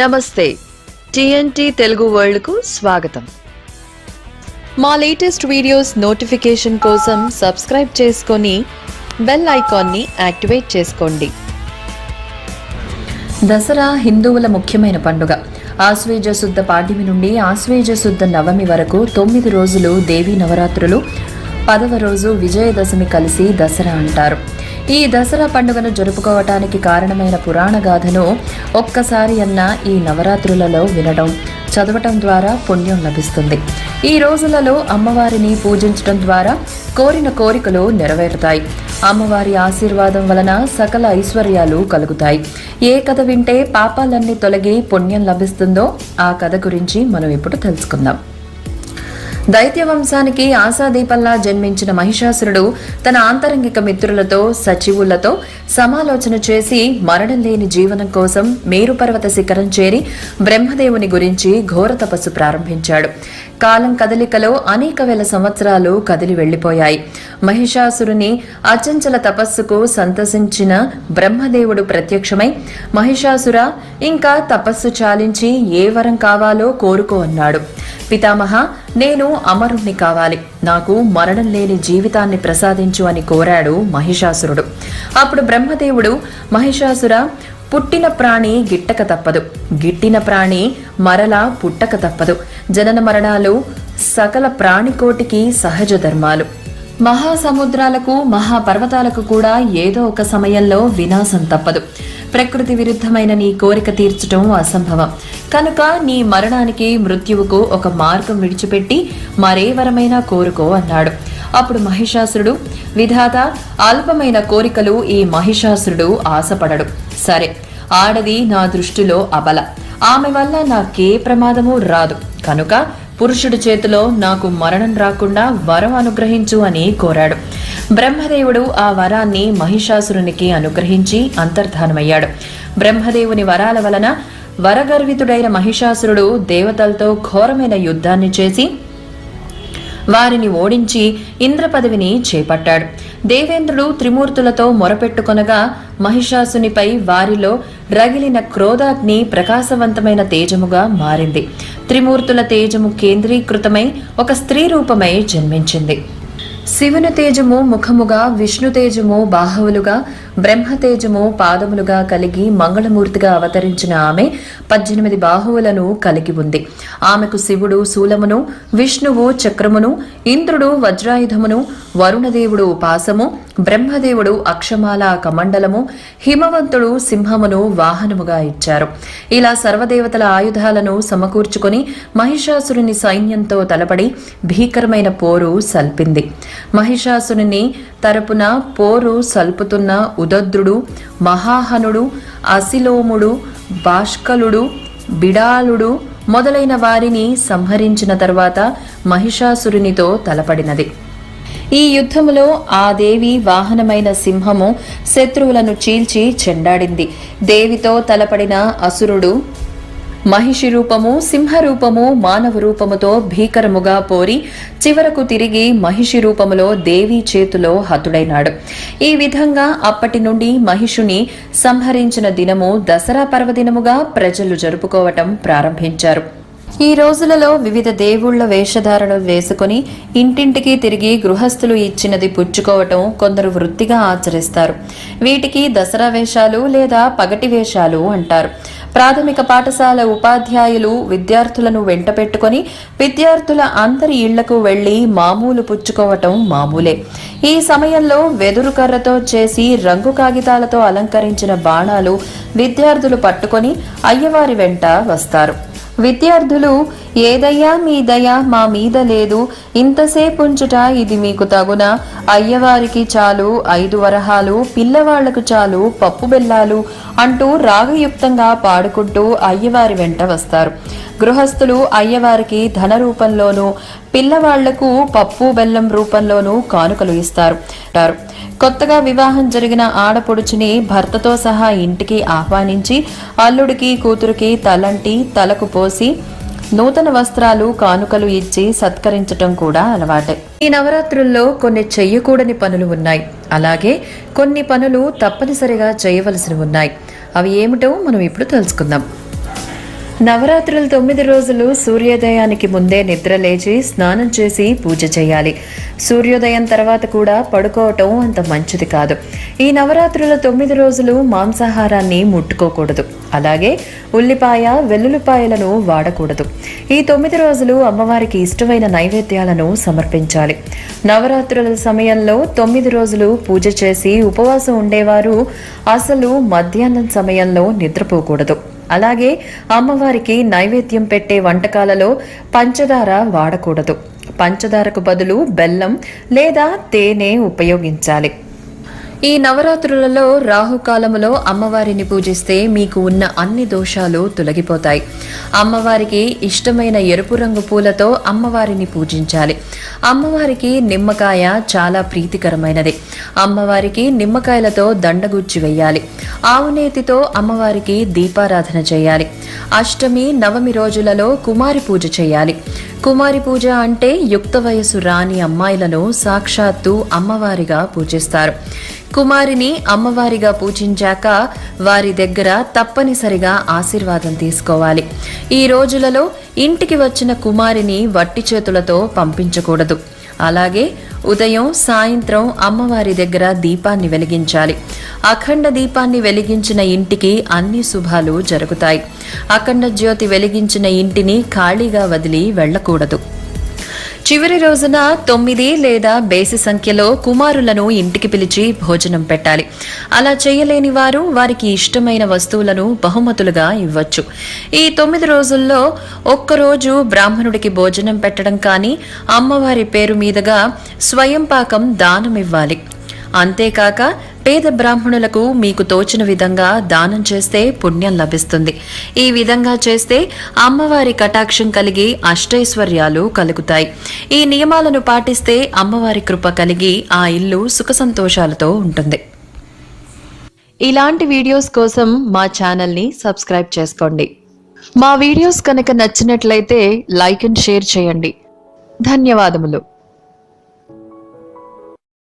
నమస్తే. టిఎన్టీ తెలుగు వరల్డ్కు స్వాగతం. మా లేటెస్ట్ వీడియోస్ నోటిఫికేషన్ కోసం సబ్స్క్రైబ్ చేసుకొని బెల్ ఐకాన్ని యాక్టివేట్ చేసుకోండి. దసరా హిందువుల ముఖ్యమైన పండుగ. ఆశ్వేజ శుద్ధ పాడ్యమి నుండి ఆశ్వేజ శుద్ధ నవమి వరకు తొమ్మిది రోజులు దేవీ నవరాత్రులు పదవ రోజు విజయదశమి కలిసి దసరా అంటారు. ఈ దసరా పండుగను జరుపుకోవటానికి కారణమైన పురాణ గాథను ఒక్కసారి అన్న ఈ నవరాత్రులలో వినడం చదవటం ద్వారా పుణ్యం లభిస్తుంది. ఈ రోజులలో అమ్మవారిని పూజించడం ద్వారా కోరిన కోరికలు నెరవేరుతాయి. అమ్మవారి ఆశీర్వాదం వలన సకల ఐశ్వర్యాలు కలుగుతాయి. ఏ కథ వింటే పాపాలన్నీ తొలగి పుణ్యం లభిస్తుందో ఆ కథ గురించి మనం ఇప్పుడు తెలుసుకుందాం. దైత్య వంశానికి ఆశాదీపంలా జన్మించిన మహిషాసురుడు తన ఆంతరంగిక మిత్రులతో సచివులతో సమాలోచన చేసి మరణం లేని జీవనం కోసం మేరుపర్వత శిఖరం చేరి బ్రహ్మదేవుని గురించి ఘోర తపస్సు ప్రారంభించాడు. కాలం కదలికలో అనేక వేల సంవత్సరాలు కదిలి వెళ్ళిపోయాయి మహిషాసురుని అచంచల తపస్సుకు సంతసించిన బ్రహ్మదేవుడు ప్రత్యక్షమై మహిషాసుర ఇంకా తపస్సు చాలించి ఏ వరం కావాలో కోరుకో అన్నాడు. పితామహ నేను అమరుణ్ణి కావాలి. నాకు మరణం లేని జీవితాన్ని ప్రసాదించు అని కోరాడు మహిషాసురుడు. అప్పుడు బ్రహ్మదేవుడు మహిషాసుర పుట్టిన ప్రాణి గిట్టక తప్పదు. గిట్టిన ప్రాణి మరలా పుట్టక తప్పదు. జనన మరణాలు సకల ప్రాణికోటికి సహజ ధర్మాలు. మహాసముద్రాలకు మహాపర్వతాలకు కూడా ఏదో ఒక సమయంలో వినాశం తప్పదు. ప్రకృతి విరుద్ధమైన నీ కోరిక తీర్చటం అసంభవం. కనుక నీ మరణానికి మృత్యువుకు ఒక మార్గం విడిచిపెట్టి మరే వరమైనా కోరుకో అన్నాడు. అప్పుడు మహిషాసురుడు విధాత అల్పమైన కోరికలు ఈ మహిషాసురుడు ఆశపడడు. సరే ఆడది నా దృష్టిలో అబల. ఆమె వల్ల నాకే ప్రమాదము రాదు. కనుక పురుషుడి చేతిలో నాకు మరణం రాకుండా వరం అనుగ్రహించు అని కోరాడు. బ్రహ్మదేవుడు ఆ వరాన్ని మహిషాసురునికి అనుగ్రహించి అంతర్ధానమయ్యాడు. బ్రహ్మదేవుని వరాల వలన వరగర్వితుడైన మహిషాసురుడు దేవతలతో ఘోరమైన యుద్ధాన్ని చేసి వారిని ఓడించి ఇంద్ర పదవిని చేపట్టాడు. దేవేంద్రుడు త్రిమూర్తులతో మొరపెట్టుకొనగా మహిషాసునిపై వారిలో రగిలిన క్రోధాగ్ని ప్రకాశవంతమైన తేజముగా మారింది. త్రిమూర్తుల తేజము కేంద్రీకృతమై ఒక స్త్రీ రూపమై జన్మించింది. శివుని తేజము ముఖముగా విష్ణు తేజము బాహువులుగా బ్రహ్మతేజము పాదములుగా కలిగి మంగళమూర్తిగా అవతరించిన ఆమె పద్దెనిమిది బాహువులను కలిగి ఉంది. ఆమెకు శివుడు శూలమును విష్ణువు చక్రమును ఇంద్రుడు వజ్రాయుధమును వరుణదేవుడు పాసము బ్రహ్మదేవుడు అక్షమాల కమండలము హిమవంతుడు సింహమును వాహనముగా ఇచ్చారు. ఇలా సర్వదేవతల ఆయుధాలను సమకూర్చుకొని మహిషాసురుని సైన్యంతో తలపడి భీకరమైన పోరు సల్పింది. మహిషాసురుని తరపున పోరు సల్పుతున్న ఉదద్రుడు మహాహనుడు అసిలోముడు బాష్కలుడు బిడాలుడు మొదలైన వారిని సంహరించిన తర్వాత మహిషాసురునితో తలపడినది. ఈ యుద్ధములో ఆ దేవి వాహనమైన సింహము శత్రువులను చీల్చి చెండాడింది. దేవితో తలపడిన అసురుడు మహిషి రూపము సింహ రూపము మానవ రూపముతో భీకరముగా పోరి చివరకు తిరిగి మహిషి రూపములో దేవి చేతిలో హతుడైనాడు. ఈ విధంగా అప్పటి నుండి మహిషుని సంహరించిన దినము దసరా పర్వదినముగా ప్రజలు జరుపుకోవటం ప్రారంభించారు. ఈ రోజులలో వివిధ దేవుళ్ళ వేషధారణలు వేసుకుని ఇంటింటికి తిరిగి గృహస్థులు ఇచ్చినది పుచ్చుకోవటం కొందరు వృత్తిగా ఆచరిస్తారు. వీటికి దసరా వేషాలు లేదా పగటి వేషాలు అంటారు. ప్రాథమిక పాఠశాల ఉపాధ్యాయులు విద్యార్థులను వెంట పెట్టుకొని విద్యార్థుల అందరి ఇళ్ళకు వెళ్ళి మామూలు పుచ్చుకోవటం మామూలే. ఈ సమయంలో వెదురు కర్రతో చేసి రంగు కాగితాలతో అలంకరించిన బాణాలు విద్యార్థులు పట్టుకొని అయ్యవారి వెంట వస్తారు. విద్యార్థులు ఏదయ్యా మీ దయ మా మీద లేదు. ఇంతసేపు ఉంచుట ఇది మీకు తగున. అయ్యవారికి చాలు ఐదు వరహాలు పిల్లవాళ్ళకు చాలు పప్పు బెల్లాలు అంటూ రాగయుక్తంగా పాడుకుంటూ అయ్యవారి వెంట వస్తారు. గృహస్థులు అయ్యవారికి ధన రూపంలోనూ పిల్లవాళ్ళకు పప్పు బెల్లం రూపంలోనూ కానుకలు ఇస్తారు. కొత్తగా వివాహం జరిగిన ఆడపొడుచుని భర్తతో సహా ఇంటికి ఆహ్వానించి అల్లుడికి కూతురికి తలంటి తలకు పోసి నూతన వస్త్రాలు కానుకలు ఇచ్చి సత్కరించటం కూడా అలవాటే. ఈ నవరాత్రుల్లో కొన్ని చెయ్యకూడని పనులు ఉన్నాయి. అలాగే కొన్ని పనులు తప్పనిసరిగా చేయవలసి ఉన్నాయి. అవి ఏమిటో మనం ఇప్పుడు తెలుసుకుందాం. నవరాత్రులు తొమ్మిది రోజులు సూర్యోదయానికి ముందే నిద్ర లేచి స్నానం చేసి పూజ చేయాలి. సూర్యోదయం తర్వాత కూడా పడుకోవటం అంత మంచిది కాదు. ఈ నవరాత్రుల తొమ్మిది రోజులు మాంసాహారాన్ని ముట్టుకోకూడదు. అలాగే ఉల్లిపాయ వెల్లుల్లిపాయలను వాడకూడదు. ఈ తొమ్మిది రోజులు అమ్మవారికి ఇష్టమైన నైవేద్యాలను సమర్పించాలి. నవరాత్రుల సమయంలో తొమ్మిది రోజులు పూజ చేసి ఉపవాసం ఉండేవారు అసలు మధ్యాహ్నం సమయంలో నిద్రపోకూడదు. అలాగే అమ్మవారికి నైవేద్యం పెట్టే వంటకాలలో పంచదార వాడకూడదు. పంచదారకు బదులు బెల్లం లేదా తేనె ఉపయోగించాలి. ఈ నవరాత్రులలో రాహుకాలములో అమ్మవారిని పూజిస్తే మీకు ఉన్న అన్ని దోషాలు తొలగిపోతాయి. అమ్మవారికి ఇష్టమైన ఎరుపు రంగు పూలతో అమ్మవారిని పూజించాలి. అమ్మవారికి నిమ్మకాయ చాలా ప్రీతికరమైనది. అమ్మవారికి నిమ్మకాయలతో దండగుచ్చి వేయాలి ఆవునేతితో అమ్మవారికి దీపారాధన చేయాలి. అష్టమి నవమి రోజులలో కుమారి పూజ చేయాలి. కుమారి పూజ అంటే యుక్త వయసు రాని అమ్మాయిలను సాక్షాత్తు అమ్మవారిగా పూజిస్తారు. కుమారిని అమ్మవారిగా పూజించాక వారి దగ్గర తప్పనిసరిగా ఆశీర్వాదం తీసుకోవాలి. ఈ రోజులలో ఇంటికి వచ్చిన కుమారిని వట్టి చేతులతో పంపించకూడదు. అలాగే ఉదయం సాయంత్రం అమ్మవారి దగ్గర దీపాన్ని వెలిగించాలి. అఖండ దీపాన్ని వెలిగించిన ఇంటికి అన్ని శుభాలు జరుగుతాయి. అఖండ జ్యోతి వెలిగించిన ఇంటిని ఖాళీగా వదిలి వెళ్ళకూడదు. చివరి రోజున తొమ్మిది లేదా బేసి సంఖ్యలో కుమారులను ఇంటికి పిలిచి భోజనం పెట్టాలి. అలా చేయలేని వారు వారికి ఇష్టమైన వస్తువులను బహుమతులుగా ఇవ్వచ్చు. ఈ తొమ్మిది రోజుల్లో ఒక్కరోజు బ్రాహ్మణుడికి భోజనం పెట్టడం కానీ అమ్మవారి పేరు మీదుగా స్వయం పాకం దానం ఇవ్వాలి అంతేకాక పేద బ్రాహ్మణులకు మీకు తోచిన విధంగా దానం చేస్తే పుణ్యం లభిస్తుంది. ఈ విధంగా చేస్తే అమ్మవారి కటాక్షం కలిగి అష్టైశ్వర్యాలు కలుగుతాయి. ఈ నియమాలను పాటిస్తే అమ్మవారి కృప కలిగి ఆ ఇల్లు సుఖ సంతోషాలతో ఉంటుంది. ఇలాంటి వీడియోస్ కోసం మా ఛానల్ని సబ్స్క్రైబ్ చేసుకోండి. మా వీడియోస్ కనుక నచ్చినట్లయితే లైక్ అండ్ షేర్ చేయండి. ధన్యవాదములు.